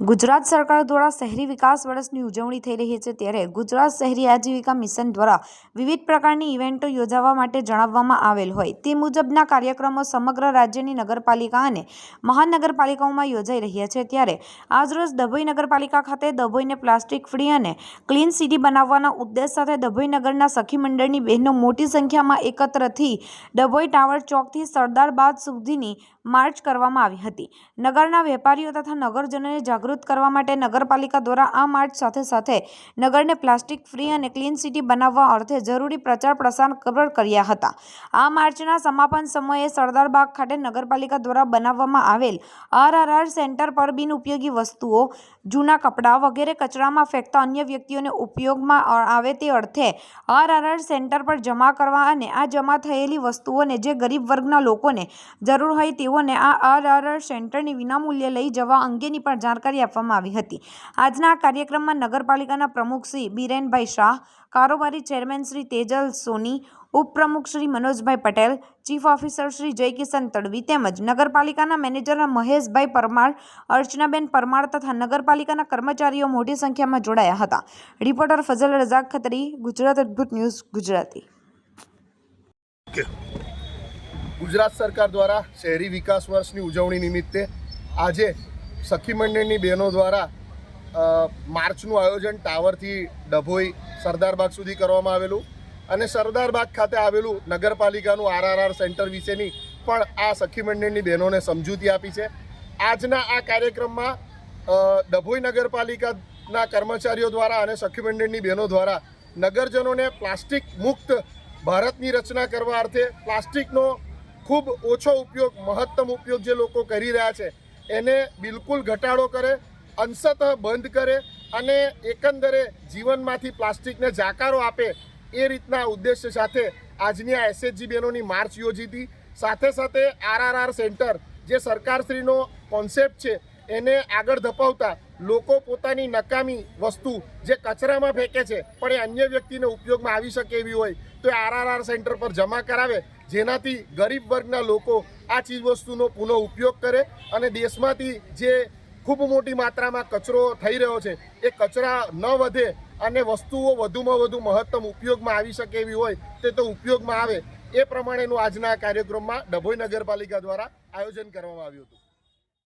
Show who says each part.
Speaker 1: ગુજરાત સરકાર દ્વારા શહેરી વિકાસ વર્ષની ઉજવણી થઈ રહી છે ત્યારે ગુજરાત શહેરી આજીવિકા મિશન દ્વારા વિવિધ પ્રકારની ઇવેન્ટો યોજાવા માટે જણાવવામાં આવેલ હોય તે મુજબના કાર્યક્રમો સમગ્ર રાજ્યની નગરપાલિકા અને મહાનગરપાલિકાઓમાં યોજાઈ રહ્યા છે. ત્યારે આજરોજ ડભોઈ નગરપાલિકા ખાતે ડભોઈને પ્લાસ્ટિક ફ્રી અને ક્લીન સિટી બનાવવાના ઉદ્દેશ સાથે ડભોઈ નગરના સખી મંડળની બહેનો મોટી સંખ્યામાં એકત્રથી ડભોઈ ટાવર ચોકથી સરદાર બાગ સુધીની માર્ચ કરવામાં આવી હતી. નગરના વેપારીઓ તથા નગરજનોને જાગૃત કરવા માટે નગરપાલિકા દ્વારા આ માર્ચ સાથે સાથે નગરને પ્લાસ્ટિક ફ્રી અને ક્લીન સિટી બનાવવા અર્થે જરૂરી પ્રચાર પ્રસાર કર્યા હતા. આ માર્ચના સમાપન સમયે સરદાર બાગ ખાતે નગરપાલિકા દ્વારા બનાવવામાં આવેલ આરઆરઆર સેન્ટર પર બિનઉપયોગી વસ્તુઓ, જૂના કપડાં વગેરે કચરામાં ફેંકતા અન્ય વ્યક્તિઓને ઉપયોગમાં આવે તે અર્થે આરઆરઆર સેન્ટર પર જમા કરવા અને આ જમા થયેલી વસ્તુઓને જે ગરીબ વર્ગના લોકોને જરૂર હોય તેઓને આ આરઆરઆર સેન્ટરની વિનામૂલ્યે લઈ જવા અંગેની પણ જાણકારી આપવામાં આવી હતી. આજના કાર્યક્રમમાં નગરપાલિકાના પ્રમુખ શ્રી બિરેનભાઈ શાહ, કારોબારી ચેરમેન શ્રી તેજલ સોની, ઉપપ્રમુખ શ્રી મનોજભાઈ પટેલ, ચીફ ઓફિસર શ્રી જયકિશન તડવી તેમજ નગરપાલિકાના મેનેજર મહેશભાઈ પરમાર, અર્ચનાબેન પરમાર તથા નગરપાલિકાના કર્મચારીઓ મોટી સંખ્યામાં જોડાયા હતા. Reporter Fazal Razak Khatri, Gujarat Adbhut news, Gujarati.
Speaker 2: Gujarat સરકાર દ્વારા શહેરી વિકાસ વર્ષની ઉજવણી નિમિત્તે આજે સખી મંડળની બહેનો દ્વારા માર્ચનું આયોજન ટાવરથી ડભોઈ સરદારબાગ સુધી કરવામાં આવેલું અને સરદારબાગ ખાતે આવેલું નગરપાલિકાનું આરઆરઆર સેન્ટર વિશેની પણ આ સખી મંડળની બહેનોને સમજૂતી આપી છે. આજના આ કાર્યક્રમમાં ડભોઈ નગરપાલિકાના કર્મચારીઓ દ્વારા અને સખી મંડળની બહેનો દ્વારા નગરજનોને પ્લાસ્ટિક મુક્ત ભારતની રચના કરવા અર્થે પ્લાસ્ટિકનો ખૂબ ઓછો ઉપયોગ, મહત્તમ ઉપયોગ જે લોકો કરી રહ્યા છે એને બિલકુલ ઘટાડો કરે, અંશતઃ બંધ કરે અને એકંદરે જીવનમાંથી પ્લાસ્ટિકને જાકારો આપે એ રીતના ઉદ્દેશ્ય સાથે આજની આ એસએચજી બહેનોની માર્ચ યોજી હતી. સાથે સાથે આરઆરઆર સેન્ટર જે સરકારશ્રીનો કોન્સેપ્ટ છે, એને આગળ ધપાવતા લોકો પોતાની નકામી વસ્તુ જે કચરામાં ફેંકે છે, પણ એ અન્ય વ્યક્તિને ઉપયોગમાં આવી શકે એવી હોય, તો એ આરઆરઆર સેન્ટર પર જમા કરાવે, જેનાથી ગરીબ વર્ગના લોકો આ ચીજવસ્તુનો પુનઃ ઉપયોગ કરે અને દેશમાંથી જે ખૂબ મોટી માત્રામાં કચરો થઈ રહ્યો છે, એ કચરા ન વધે અને વસ્તુઓ વધુમાં વધુ મહત્તમ ઉપયોગમાં આવી શકે એવી હોય, તે તો ઉપયોગમાં આવે. એ પ્રમાણેનું આજના કાર્યક્રમમાં ડભોઈ નગરપાલિકા દ્વારા આયોજન કરવામાં આવ્યું હતું.